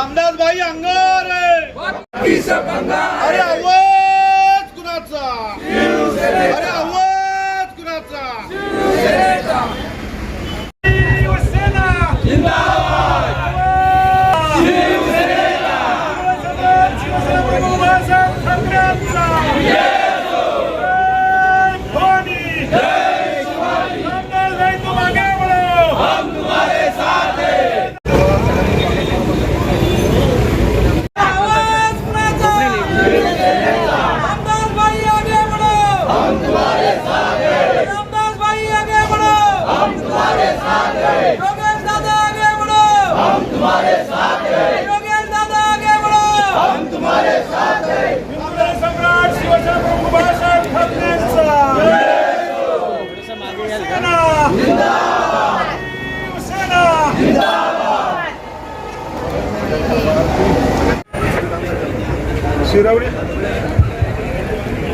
रामदास भाई अंगारे अरे आवाज कुणाचा? अरे आवाज कुणाचा? आवाज. शिरवली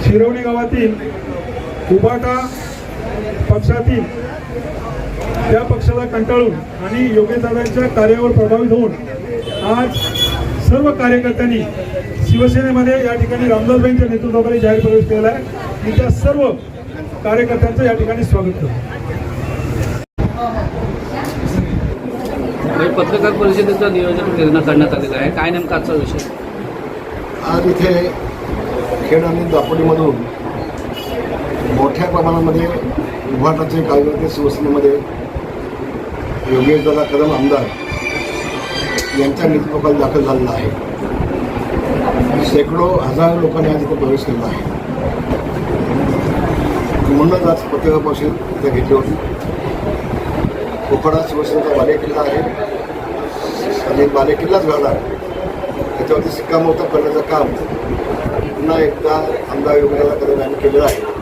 शिरवली गावातील उबाटा पक्षातील त्या पक्षाला कंटाळून आणि योगेशदादांच्या कार्यावर प्रभावित होऊन आज सर्व कार्यकर्त्यांनी शिवसेनेमध्ये या ठिकाणी रामदासबाईंच्या नेतृत्वाखाली जाहीर प्रवेश केला आहे. मी त्या सर्व कार्यकर्त्यांचं या ठिकाणी स्वागत करतो. म्हणजे पत्रकार परिषदेचं नियोजन निर्णय करण्यात आलेलं आहे. काय नेमका आजचा विषय? आज इथे खेड आणि दापोलीमधून मोठ्या प्रमाणामध्ये उभाटाचे कार्यकर्ते शिवसेनेमध्ये योगेशदादा कदम आमदार यांच्या नेतृत्वाखाली दाखल झालेला आहे. शेकडो हजारो लोकांनी आज इथे प्रवेश केला आहे. म्हणूनच आज पत्रकार परिषद इथे घेतली होती. कोकणात शिवसेनेचा बालेकिल्ला आहे. आणि बालेकिल्लाच घाला त्याच्यावरती शिक्कामोर्तब करण्याचं काम पुन्हा एकदा आमदार योगेंद्र कदम यांनी केलेलं आहे.